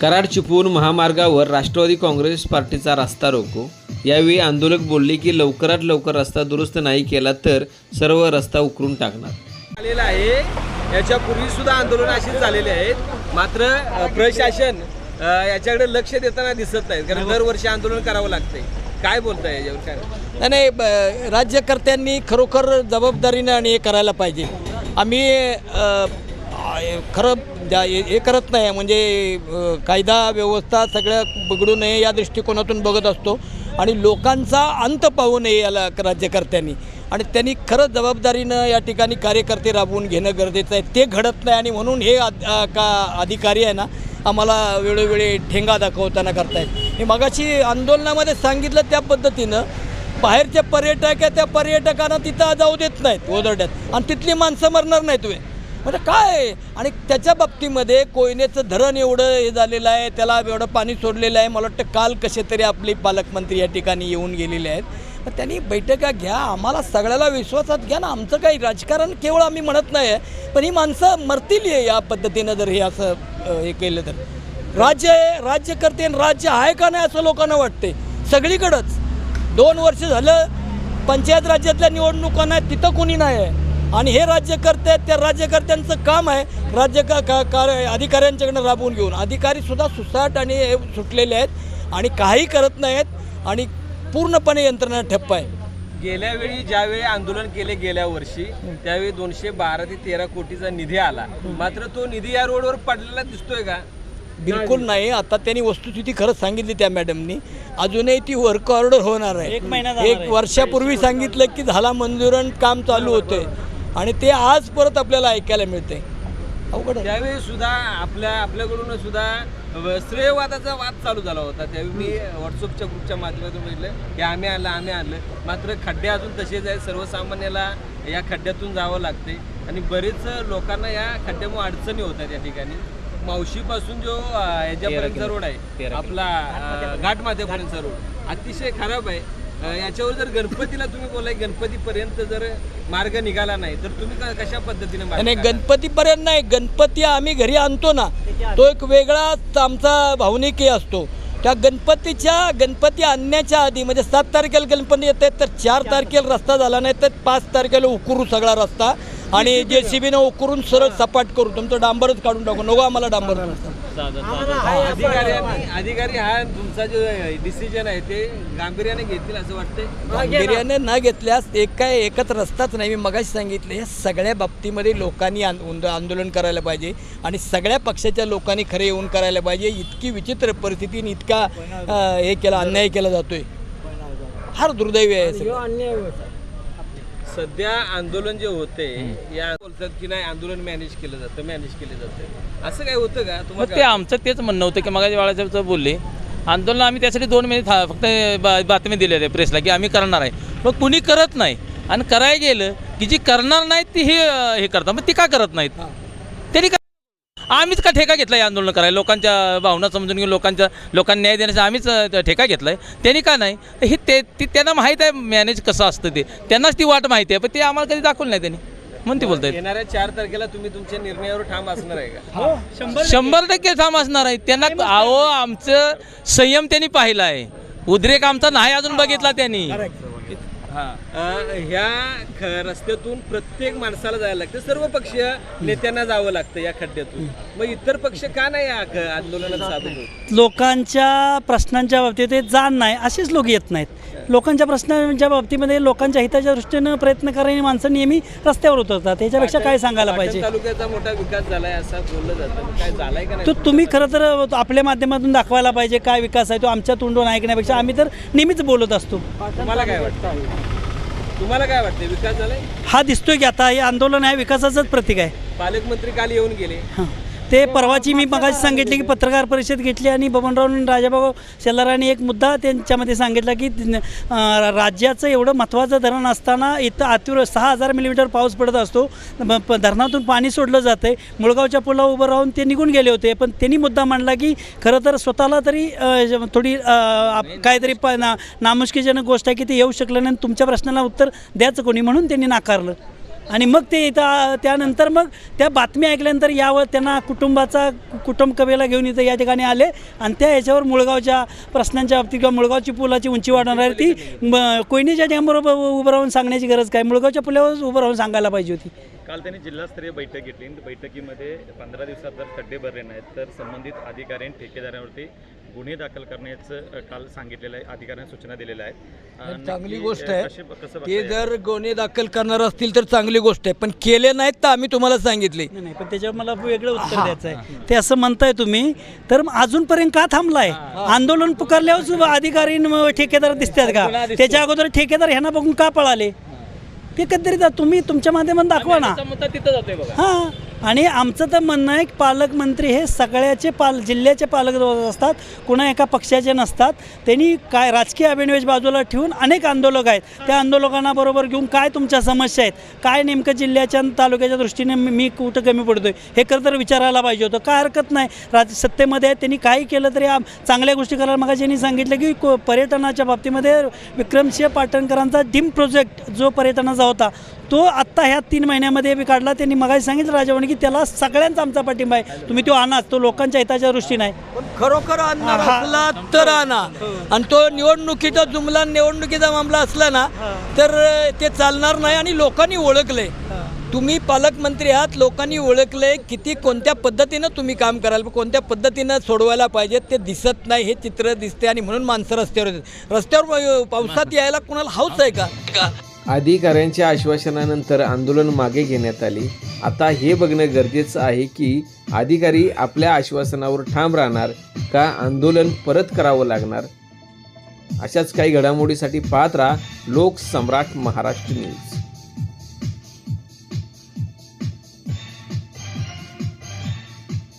कराड चिपळूण महामार्गावर राष्ट्रवादी काँग्रेस पार्टीचा रस्ता रोको. यावेळी आंदोलक बोलले की लवकरात लवकर रस्ता दुरुस्त नाही केला तर सर्व रस्ता उकरून टाकणार. आलेलं आहे. याच्यापूर्वी सुद्धा आंदोलन अशीच झालेली आहेत. मात्र प्रशासन याच्याकडे लक्ष देताना दिसत नाहीत. कारण दरवर्षी आंदोलन करावं लागतंय. काय बोलताय याच्यावर? काय? नाही नाही ब- राज्यकर्त्यांनी खरोखर जबाबदारीनं आणि हे करायला पाहिजे. आम्ही खरं द्या हे करत नाही. म्हणजे कायदा व्यवस्था सगळ्या बिघडू नये या दृष्टिकोनातून बघत असतो. आणि लोकांचा अंत पाहू नये याला राज्यकर्त्यांनी. आणि त्यांनी खरंच जबाबदारीनं या ठिकाणी कार्यकर्ते राबवून घेणं गरजेचं आहे. ते घडत नाही आणि म्हणून हे अ, का अधिकारी आहे ना आम्हाला वेळोवेळी ठेंगा दाखवताना करतायत. मी मगाशी आंदोलनामध्ये सांगितलं त्या पद्धतीनं बाहेरचे पर्यटक आहे त्या पर्यटकांना तिथं जाऊ देत नाहीत ओदरड्यात आणि तिथली माणसं मरणार नाहीत तुम्ही म्हणजे काय? आहे? आणि त्याच्या बाबतीमध्ये कोयनेचं धरण एवढं हे झालेलं आहे त्याला एवढं पाणी सोडलेलं आहे. मला वाटतं काल कसे तरी आपले पालकमंत्री या ठिकाणी येऊन गेलेले आहेत. मग त्यांनी बैठका घ्या. आम्हाला सगळ्याला विश्वासात घ्या ना. आमचं काही राजकारण केवळ आम्ही म्हणत नाही आहे पण ही माणसं मरतील या पद्धतीनं जर हे असं हे केलं तर. राज्य आहे राज्यकर्ते आणि राज्य आहे का नाही असं लोकांना वाटते. सगळीकडंच. दोन वर्ष झालं पंचायत राज्यातल्या निवडणुका नाही तिथं कोणी नाही आहे. आणि हे राज्यकर्ते आहेत त्या राज्यकर्त्यांचं काम आहे. राज्य का का कार्य अधिकाऱ्यांच्याकडनं राबवून घेऊन. अधिकारीसुद्धा सुसाट आणि हे सुटलेले आहेत आणि काही करत नाहीत आणि पूर्णपणे यंत्रणा ठप्प आहे. गेल्या वेळी ज्यावेळी आंदोलन केले गेल्या वर्षी त्यावेळी दोनशे बारा ते तेरा कोटीचा निधी आला. मात्र तो निधी या रोडवर पडलेला दिसतोय का? बिलकुल नाही. आता त्यांनी वस्तुस्थिती खरंच सांगितली त्या मॅडमनी अजूनही ती वर्क ऑर्डर होणार आहे. एक महिना एक वर्षापूर्वी सांगितलं की झाला मंजूर आणि काम चालू होते आणि ते आज परत आपल्याला ऐकायला मिळते अवघड आहे. त्यावेळी सुद्धा आपल्या आपल्याकडून सुद्धा श्रेयवादाचा वाद चालू झाला होता. त्यावेळी मी व्हॉट्सअपच्या ग्रुपच्या माध्यमातून बघितलं की आम्ही आणलं आम्ही आणलं मात्र खड्डे अजून तसेच आहेत. सर्वसामान्याला या खड्ड्यातून जावं लागते आणि बरेच लोकांना या खड्ड्यामुळे अडचणी होत आहेत या ठिकाणी. मावशीपासून जो अं, याच्यापर्यंतचा रोड आहे आपला घाटमाथ्यापर्यंतचा रोड. अतिशय खराब आहे. याच्यावर जर गणपतीला तुम्ही बोलाय गणपतीपर्यंत जर मार्ग निघाला नाही तर तुम्ही कशा पद्धतीने काढाल? गणपतीपर्यंत नाही गणपती आम्ही घरी आणतो ना तो एक वेगळाच आमचा भावनिक असतो. त्या गणपतीच्या गणपती आणण्याच्या आधी म्हणजे सात तारखेला गणपती येत आहेत तर चार तारखेला रस्ता झाला नाही तर पाच तारखेला उकरू सगळा रस्ता. आणि जे सी बीनं उकरून सरळ सपाट करू तुमचं डांबरच काढून टाकू नको आम्हाला डांबर. अधिकाऱ्यांनी अधिकारी हा तुमचा जो डिसिजन आहे ते गांभीर्याने घेतील असं वाटतंय? गांभीर्याने न घेतल्यास एक काय एकच रस्ताच नाही. मी मगाशी सांगितलं या सगळ्या बाबतीमध्ये लोकांनी आंद- आंदोलन करायला पाहिजे आणि सगळ्या पक्षाच्या लोकांनी खरे येऊन करायला पाहिजे. इतकी विचित्र परिस्थिती आणि इतका अं, हे केला अन्याय केला जातोय. फार दुर्दैवी आहे हे सगळं. सध्या आंदोलन जे होते या बोलतात की नाही आंदोलन मॅनेज केलं जातं मॅनेज केलं जातं. असं काय होतं का? मग तुम्हाला ते आमचं तेच म्हणणं होतं की मगाशी बाळासाहेब बोलले आंदोलन आम्ही त्यासाठी दोन महिने था फक्त बा बातमी दिली आहे प्रेसला की आम्ही करणार आहे. मग कुणी करत नाही. आणि करायला गेलं की जी करणार नाहीत ती हे हे करतात. मग ती का करत नाहीत? त्यांनी का आम्हीच का ठेका घेतला आहे आंदोलन करायला? लोकांच्या भावना समजून घेऊन लोकांच्या लोकांना न्याय देण्याचा आम्हीच ठेका घेतला आहे त्यांनी का नाही? तर हे ते ती त्यांना माहीत आहे मॅनेज कसं असतं ते. त्यांनाच ती वाट माहिती आहे पण ते आम्हाला कधी दाखवलं नाही त्यांनी. म्हणून ती बोलतायत. येणाऱ्या चार तारखेला तुम्ही तुमच्या निर्णयावर ठाम असणार आहे का? शंभर टक्के. ठाम असणार आहे. त्यांना अहो आमचं संयम त्यांनी पाहिला आहे उद्रेक आमचा नाही अजून बघितला त्यांनी. हा ह्या ख- रस्त्यातून प्रत्येक माणसाला जायला लागतं. सर्व पक्षीय नेत्यांना जावं लागतं या खड्ड्यातून. मग इतर पक्ष का नाही या आंदोलनात सामील लोकांच्या प्रश्नांच्या बाबतीत ते जाण नाही असेच लोक येत नाहीत. लोकांच्या प्रश्नांच्या बाबतीमध्ये लोकांच्या हिताच्या दृष्टीनं प्रयत्न करणारी माणसं नेहमी रस्त्यावर उतरतात. त्याच्यापेक्षा काय सांगायला पाहिजे? तालुक्याचा मोठा विकास झालाय असं बोललं जातं. मग काय झालाय का तो तुम्ही खरं तर आपल्या माध्यमातून दाखवायला पाहिजे काय विकास आहे तो आमच्या तोंडून ऐकण्यापेक्षा आम्ही तर नेहमीच बोलत असतो. तुम्हाला काय वाटतं? तुम्हाला काय वाटतं विकास झालाय? हा दिसतोय की आता हे आंदोलन आहे विकासाचंच प्रतीक आहे. पालकमंत्री काल येऊन गेले. ते परवाची मी मगाशी सांगितले की पत्रकार परिषद घेतली आणि बबनराव आणि राजाभाऊ शेलारांनी एक मुद्दा त्यांच्यामध्ये सांगितला की राज्याचं एवढं महत्त्वाचं धरण असताना इथं अतिवृ सहा हजार मिलीमीटर पाऊस पडत असतो. धरणातून पाणी सोडलं जातं आहे मुळगावच्या पुलावर उभं राहून ते निघून गेले होते. पण त्यांनी मुद्दा मांडला की खरं तर स्वतःला तरी थोडी आप- काहीतरी प ना नामुष्कीजनक गोष्ट आहे की ते येऊ शकलं नाही आणि तुमच्या प्रश्नाला उत्तर द्यायचं कोणी म्हणून त्यांनी नाकारलं. आणि मग ते इथं त्यानंतर मग त्या बातम्या ऐकल्यानंतर यावर त्यांना कुटुंबाचा कुटुंब कवेला घेऊन इथं या ठिकाणी आले. आणि त्या याच्यावर मुळगावच्या प्रश्नांच्या बाबतीत किंवा मुळगावची पुलाची उंची वाढवणार आहे ती कोयनेच्या डॅमबरोबर उभं राहून सांगण्याची गरज काय? मुळगावच्या पुलावर उभं राहून सांगायला पाहिजे होती. काल त्यांनी जिल्हास्तरीय बैठक घेतली. बैठकीमध्ये पंधरा दिवसात जर खड्डे भरले नाहीत तर संबंधित अधिकारी आणि ठेकेदारांवरती गुन्हे दाखल करण्याचं काल सांगितलेलं आहे अधिकाऱ्यांनी सूचना दिलेल्या आहेत. चांगली गोष्ट आहे. ते? जर गुन्हे दाखल करणार असतील तर चांगली गोष्ट आहे. पण केले नाहीत तर आम्ही तुम्हाला सांगितले. नाही नाही, पण त्याच्यावर मला वेगळं उत्तर द्यायचं आहे ते असं म्हणताय तुम्ही तर मग अजूनपर्यंत का थांबलाय? आंदोलन पुकारल्यावर अधिकारी ठेकेदार दिसतात का? त्याच्या अगोदर ठेकेदार ह्यांना बघून का पळाले? ते कधीतरी तुम्ही तुमच्या माध्यमातून दाखवा ना. हां. आणि आमचं तर म्हणणं आहे की पालकमंत्री हे सगळ्याचे पाल जिल्ह्याचे पालक असतात कुणा एका पक्षाचे नसतात. त्यांनी काय राजकीय अभिनवेश बाजूला ठेवून अनेक आंदोलक आहेत. त्या आंदोलकांना बरोबर घेऊन काय तुमच्या समस्या आहेत? काय नेमकं जिल्ह्याच्या तालुक्याच्या दृष्टीने मी कुठं कमी पडतोय? हे खरं तर विचारायला पाहिजे होतं. काय हरकत नाही. राज सत्तेमध्ये आहेत त्यांनी काही केलं तरी आम- चांगल्या गोष्टी करायला मग यांनी सांगितलं की को- पर्यटनाच्या बाबतीमध्ये विक्रमसिंह पाटणकरांचा डिम प्रोजेक्ट जो पर्यटनाचा होता तो आत्ता ह्या तीन महिन्यामध्ये बी काढला. त्यांनी मगाशी सांगितलं राजवानी की त्याला सगळ्यांचा आमचा पाठिंबा आहे. तुम्ही तो आणा. तो लोकांच्या हिताच्या दृष्टीने आहे. खरोखर आणणार असला तर आणा. आणि तो निवडणुकीचा जुमला निवडणुकीचा मामला असला ना तर ते चालणार नाही आणि लोकांनी ओळखले. तुम्ही पालकमंत्री आहात लोकांनी ओळखले किती कोणत्या पद्धतीनं तुम्ही काम कराल कोणत्या पद्धतीनं सोडवायला पाहिजेत ते दिसत नाही हे चित्र दिसते आणि म्हणून माणसं रस्त्यावर रस्त्यावर पावसात यायला कुणाला हाऊस आहे का? अधिकाऱ्यांच्या आश्वासनानंतर आंदोलन मागे घेण्यात आले. आता हे बघणं गरजेचं आहे की अधिकारी आपल्या आश्वासनावर ठाम राहणार का आंदोलन परत करावं लागणार? अशाच काही घडामोडीसाठी पाहत राहा लोकसम्राट महाराष्ट्र न्यूज.